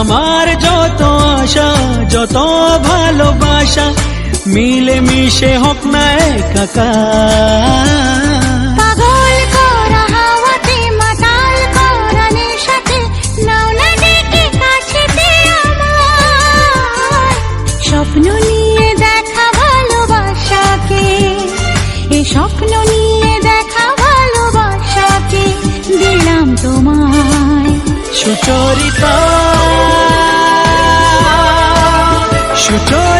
আমার যত আশা যত ভালোবাসা মিলে মিশে হোক না আমার। স্বপ্ন নিয়ে দেখা ভালোবাসাকে এ স্বপ্ন নিয়ে দেখা ভালোবাসাকে দিলাম তোমায়। সুচরিতা। সুচরিতা সুচরিতা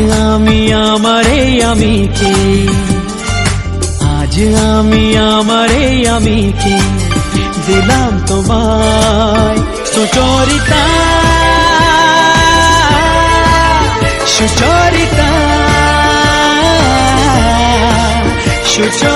আমি আমারে আমি কে? আজ আমি আমারে আমি কে? দিলাম তোমায় সুচরিতা। সুচরিতা। সুচরিতা।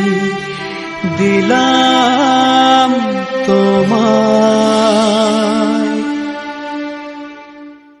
দিলা